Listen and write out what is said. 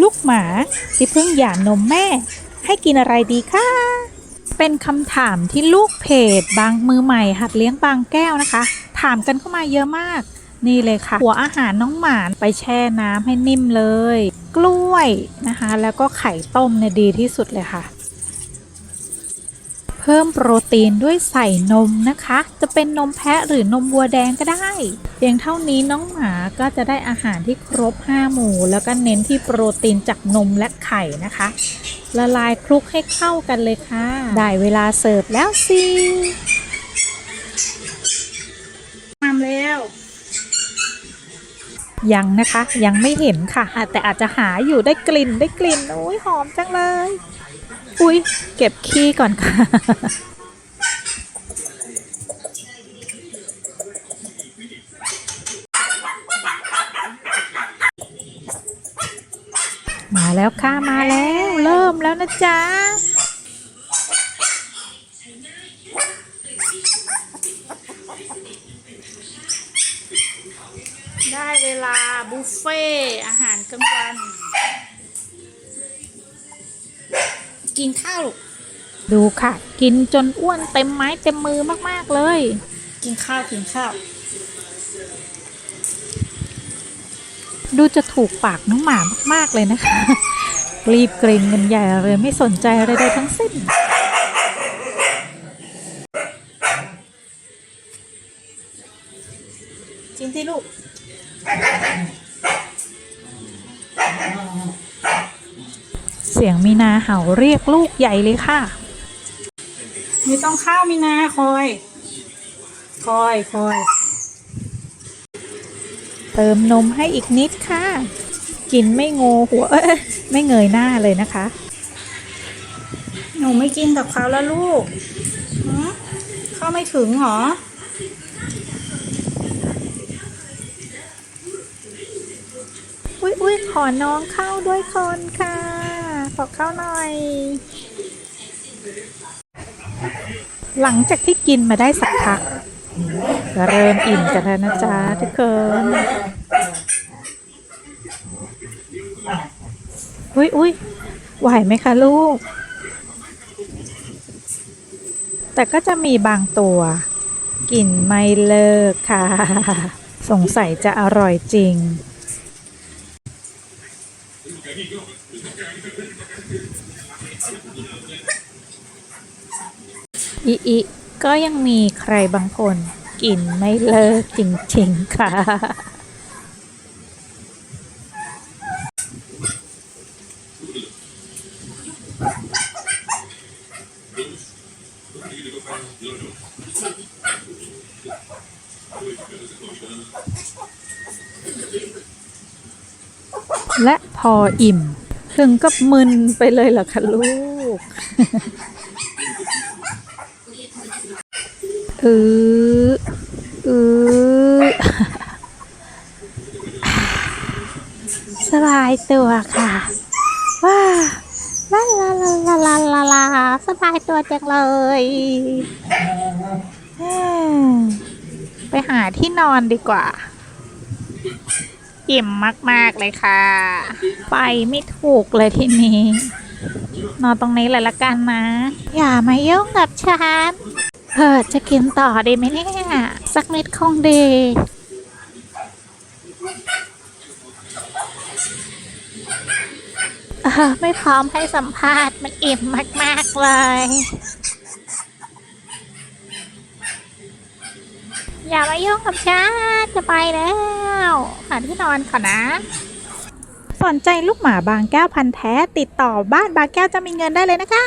ลูกหมาที่เพิ่งหย่านมแม่ ให้กินอะไรดีคะเป็นคำถามที่ลูกเพจบางมือใหม่ หัดเลี้ยงบางแก้วนะคะ ถามกันเข้ามาเยอะมาก นี่เลยค่ะ หัวอาหารน้องหมาไปแช่น้ำให้นิ่มเลย กล้วยนะคะ แล้วก็ไข่ต้มเนี่ยดีที่สุดเลยค่ะ เพิ่มโปรตีนด้วยใส่นมนะคะ จะเป็นนมแพะหรือนมวัวแดงก็ได้ เพียงเท่านี้น้องหมาก็จะได้อาหารที่ครบ 5 หมู่ แล้วก็เน้นที่โปรตีนจากนมและไข่นะคะ ละลายคลุกให้เข้ากันเลยค่ะ ได้เวลาเสิร์ฟแล้วสิทำแล้วยังนะคะยังไม่เห็นค่ะอะแต่อาจจะหาอยู่ได้กลิ่นได้กลิ่นโอ้ยหอมจังเลย อุ้ยเก็บขี้ก่อนค่ะมาแล้วค่ะมาแล้วเริ่มแล้วนะจ๊ะได้เวลาบุฟเฟ่อาหารกลางวัน กินข้าวลูกดูค่ะ กินจนอ้วนเต็มไม้เต็มมือมากๆเลย กินข้าวกินข้าว ดูจะถูกปากน้องหมามากๆเลยนะคะ รีบเกรงเงินใหญ่เลยไม่สนใจอะไรใดทั้งสิ้นกินที่ลูก เสียงมีนาเห่าเรียกลูกใหญ่เลยค่ะ ไม่ต้องข้าวมีนาคอย คอยคอย เติมนมให้อีกนิดค่ะ กินไม่โงหัวเอ้ยไม่เงยหน้าเลยนะคะ หนูไม่กินกับเขาแล้วลูกหือเข้าไม่ถึงเหรออุ้ยอุ้ยขอน้องเข้าด้วยคนค่ะ ขอเข้าหน่อย หลังจากที่กินมาได้สักพักก็เริ่มอิ่มกันแล้วนะจ๊ะทุกคนอุ้ยอุ้ยไหวไหมคะลูก แต่ก็จะมีบางตัวกินไม่เลิกค่ะ สงสัยจะอร่อยจริง อีอีก็ยังมีใครบางคนกินไม่เลิกจริงๆค่ะ และพออิ่ม ถึงกับมึนไปเลยเหรอคะลูก เออเออสบายตัวค่ะ ว้าลาลาลาลาลาลาลาสบายตัวจังเลย ไปหาที่นอนดีกว่า อิ่มมาก ๆ เลยค่ะ ไปไม่ถูกเลยทีนี้ นอนตรงนี้เลยละกันนะ อย่ามายุ่งกับฉันเออจะกินต่อดีไหมเนี่ย สักนิดคงดีเออไม่พร้อมให้สัมภาษณ์มันอิ่มมาก ๆ เลย อย่ามายุ่งกับฉันจะไปแล้วหาที่นอนก่อนนะ สนใจลูกหมาบางแก้วพันธุ์แท้ ติดต่อบ้านบางแก้วจะมีเงินได้เลยนะคะ